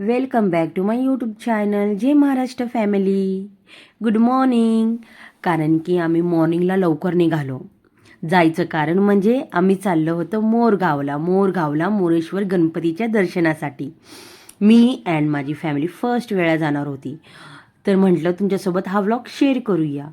Welcome back to my YouTube channel जे Maharashtra family good morning कारण की आम्ही मॉर्निंगला लवकर निघालो. जायचं कारण म्हणजे आम्ही चाललो होतो मोरगावला मोरगावला मोरेश्वर गणपतीच्या दर्शनासाठी. मी अँड माझी फॅमिली फर्स्ट वेळा जाणार होती. तर म्हटलं तुमच्यासोबत हा व्लॉग शेअर करूया.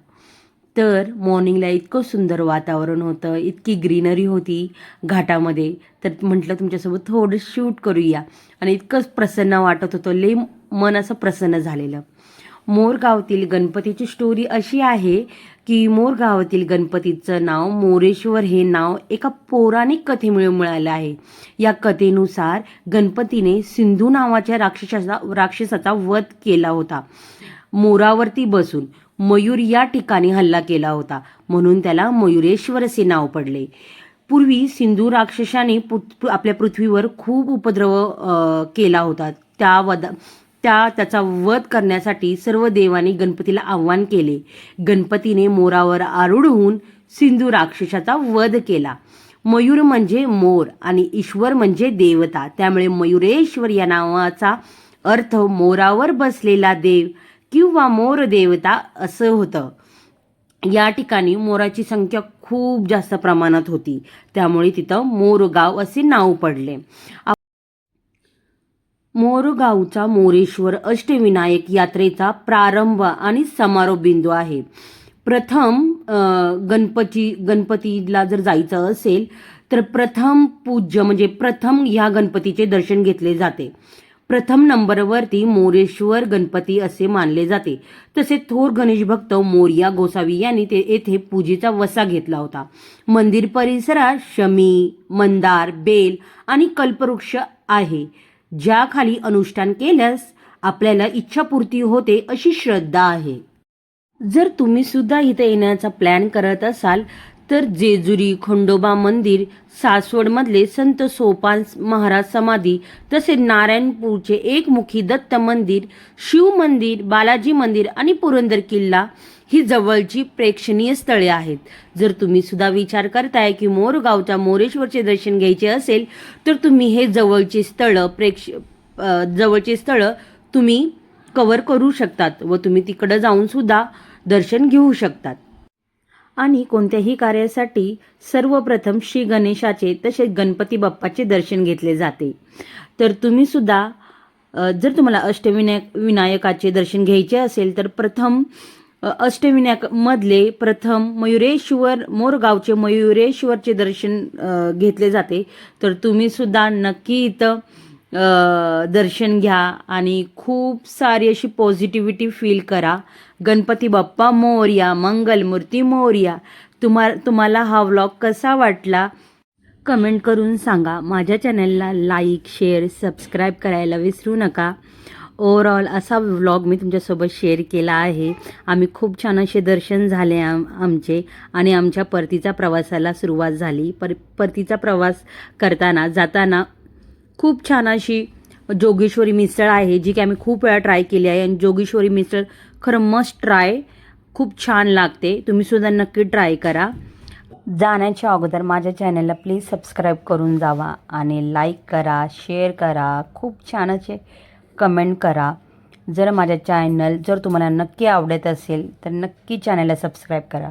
तर मॉर्निंगला इतकं सुंदर वातावरण होतं इतकी ग्रीनरी होती घाटामध्ये. तर म्हटलं तुमच्यासोबत थोडं शूट करूया. आणि इतकंच प्रसन्न वाटत होतं ले मन असं प्रसन्न झालेलं. मोरगावातील गणपतीची स्टोरी अशी आहे की मोरगावातील गणपतीचं नाव मोरेश्वर हे नाव एका पौराणिक कथेमुळे मिळालं आहे. या कथेनुसार गणपतीने सिंधू नावाच्या राक्षसाचा राक्षसाचा वध केला होता. मोरावरती बसून मयूर या ठिकाणी हल्ला केला होता. म्हणून त्याला मयुरेश्वर असे नाव पडले. पूर्वी सिंधू राक्षसाने पुत- आपल्या पृथ्वीवर खूप उपद्रव केला होता. त्या वदा त्या त्याचा वध करण्यासाठी सर्व देवांनी गणपतीला आव्हान केले. गणपतीने मोरावर आरूढ होऊन सिंधू राक्षसाचा वध केला. मयूर म्हणजे मोर आणि ईश्वर म्हणजे देवता. त्यामुळे मयुरेश्वर या नावाचा अर्थ मोरावर बसलेला देव किंवा मोर देवता असं होतं. या ठिकाणी मोराची संख्या खूप जास्त प्रमाणात होती. त्यामुळे तिथं मोरगाव असे नाव पडले. मोरगावचा मोरेश्वर अष्टविनायक यात्रेचा प्रारंभ आणि समारोप बिंदू आहे. प्रथम अं, गणपती गणपतीला जर जायचं असेल तर प्रथम पूज्य म्हणजे प्रथम ह्या गणपतीचे दर्शन घेतले जाते. प्रथम नंबरवरती मोरेश्वर गणपती असे मानले जाते. तसे थोर गणेश भक्त मोरिया गोसावी यांनी ते येथे पूजेचा वसा घेतला होता. मंदिर परिसरात शमी मंदार बेल आणि कल्पवृक्ष आहे. ज्याखाली अनुष्ठान केल्यास आपल्याला इच्छापूर्ती होते अशी श्रद्धा आहे. जर तुम्ही सुद्धा इथे येण्याचा प्लॅन करत असाल तर जेजुरी खंडोबा मंदिर सासवडमधले संत सोपान महाराज समाधी तसेच नारायणपूरचे एकमुखी दत्त मंदिर शिव मंदिर बालाजी मंदिर आणि पुरंदर किल्ला ही जवळची प्रेक्षणीय स्थळे आहेत. जर तुम्ही सुद्धा विचार करताय की मोरगावच्या मोरेश्वरचे दर्शन घ्यायचे असेल तर तुम्ही हे जवळचे स्थळं प्रेक्ष जवळची जवळचे स्थळं तुम्ही कवर करू शकतात व तुम्ही तिकडं जाऊन सुद्धा दर्शन घेऊ शकतात. आणि कोणत्याही कार्यासाठी सर्वप्रथम श्री गणेशाचे तसेच गणपती बाप्पाचे दर्शन घेतले जाते. तर तुम्ही सुद्धा जर तुम्हाला अष्टविनायक विनायकाचे दर्शन घ्यायचे असेल तर प्रथम अष्टविनायकमधले प्रथम मयुरेश्वर मोरगावचे मयुरेश्वरचे दर्शन घेतले जाते. तर तुम्ही सुद्धा नक्की इथं दर्शन घ्या आणि खूप सारी अशी पॉझिटिव्हिटी फील करा. गणपती बाप्पा मोर्या मंगलमूर्ती मोर्या. तुम्हा तुम्हाला हा व्लॉग कसा वाटला? कमेंट करून सांगा. माझ्या चॅनलला लाईक शेअर सबस्क्राईब करायला विसरू नका. ओवरऑल असा व्लॉग मी तुमच्यासोबत शेअर केला आहे. आम्ही खूप छान असे दर्शन झाले आम आमचे आणि आमच्या परतीचा प्रवासाला सुरुवात झाली. पर परतीचा प्रवास करताना जाताना खूप छान अशी जोगेश्वरी मिसळ आहे जी की आम्ही खूप वेळा ट्राय केली आहे. आणि जोगेश्वरी मिसळ खरं मस्ट ट्राय खूप छान लागते. तुम्हीसुद्धा नक्की ट्राय करा. जाण्याच्या अगोदर माझ्या चॅनलला प्लीज सबस्क्राईब करून जावा आणि लाईक करा शेअर करा. खूप छान असे कमेंट करा. जर माझ्या चॅनल जर तुम्हाला नक्की आवडत असेल तर नक्की चॅनलला सबस्क्राईब करा.